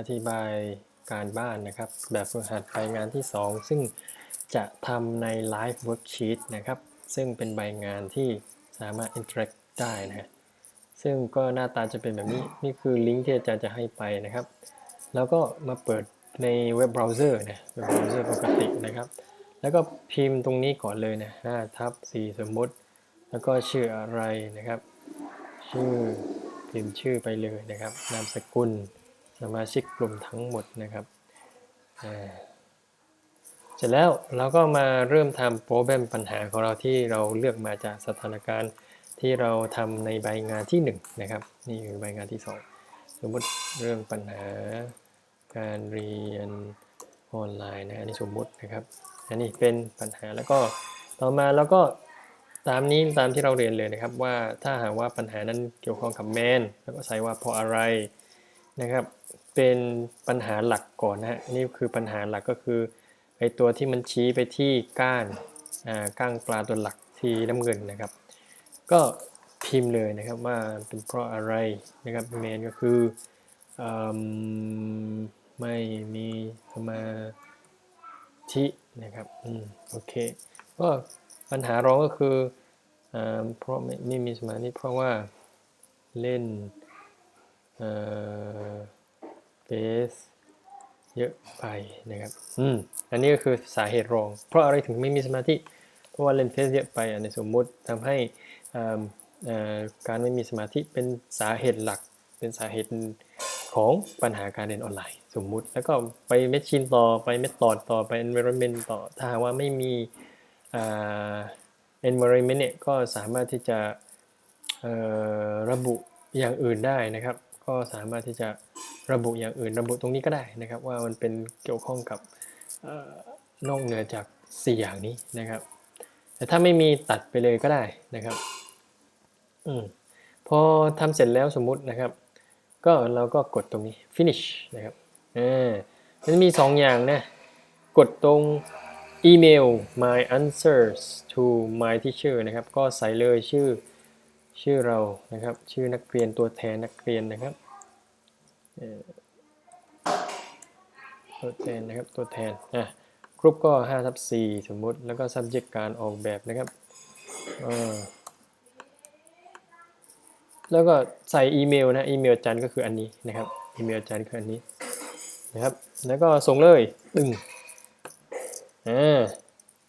อธิบายการบ้านนะครับ แบบฝึกหัดไปงานที่ 2 ซึ่งจะทำใน Live Worksheet นะครับ ซึ่งเป็นใบงานที่สามารถ interact ได้นะฮะซึ่งก็หน้าตาจะเป็นแบบนี้ นี่คือลิงก์ที่อาจารย์จะให้ไปนะครับ แล้วก็มาเปิดในเว็บเบราว์เซอร์นะเว็บเบราว์เซอร์ปกตินะครับ แล้วก็พิมพ์ตรงนี้ก่อนเลยนะ5ทับ4สมมติ แล้วก็ชื่ออะไรนะครับ ชื่อพิมพ์ชื่อไปเลยนะครับ นามสกุล สมาชิกกลุ่มทั้งหมดนะครับ เสร็จแล้วเราก็มาเริ่มทำโปรแกรมปัญหาของเราที่เราเลือกมาจากสถานการณ์ที่เราทำในใบงานที่ 1 นะครับ นี่คือใบงานที่ 2 สมมติเรื่องปัญหาการเรียนออนไลน์นะอันนี้สมมตินะครับ อันนี้เป็นปัญหาแล้วก็ต่อมาแล้วก็ตามนี้ตามที่เราเรียนเลยนะครับว่าถ้าหากว่าปัญหานั้นเกี่ยวข้องกับแมนแล้วก็ใส่ว่าเพราะอะไร นะครับ เป็นปัญหาหลักก่อนนะฮะนี่คือปัญหาหลักก็คือไอตัวที่มันชี้ไปที่ก้านอ่าก้างปลาตัวหลักที่น้ำเงินนะครับ ก็พิมพ์เลยนะครับว่าเป็นเพราะอะไรนะครับแมนก็คืออมไม่มีสมาธินะครับอืมโอเคก็ปัญหารองก็คืออ่เพราะไม่ไม่มีสมาธิเพราะว่าเล่นเอ่อ เบสเยอะไปนะครับ อืม อันนี้ก็คือสาเหตุรอง เพราะอะไรถึงไม่มีสมาธิ เพราะว่าเล่นเฟซเยอะไปอันนี้สมมุติทำให้การไม่มีสมาธิเป็นสาเหตุหลัก เป็นสาเหตุของปัญหาการเรียนออนไลน์ สมมุติ แล้วก็ไปเมชชีนต่อ ไปเมธอดต่อ ไป environment ต่อ ถ้าหากว่าไม่มีอ่า environment เนี่ย ก็สามารถที่จะระบุอย่างอื่นได้นะครับ ก็สามารถที่จะ ระบุอย่างอื่นระบุตรงนี้ก็ได้นะครับ ว่ามันเป็นเกี่ยวข้องกับนอกเหนือจาก 4 อย่างนี้นะครับ แต่ถ้าไม่มีตัดไปเลยก็ได้นะครับอมพอทำเสร็จแล้วสมมุตินะครับ ก็เราก็กดตรงนี้ finish นะครับอ่ามันมี 2 อย่างนะ กดตรงอีเมล my answers to my teacher นะครับ ก็ใส่เลยชื่อชื่อเรานะครับ ชื่อนักเรียนตัวแทนนักเรียนนะครับเอ่อ ตัวแทนนะครับตัวแทนอะกรุ๊ปก็5ทับ4สมมุติแล้วก็ subject การออกแบบนะครับแล้วก็ใส่อีเมลนะอีเมลจันก็คืออันนี้นะครับอีเมลจันคืออันนี้นะครับ แล้วก็ส่งเลยตึงอ่า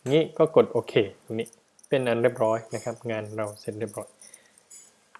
งี้ก็กดโอเคตรงนี้เป็นอันเรียบร้อยนะครับ งานเราเสร็จเรียบร้อย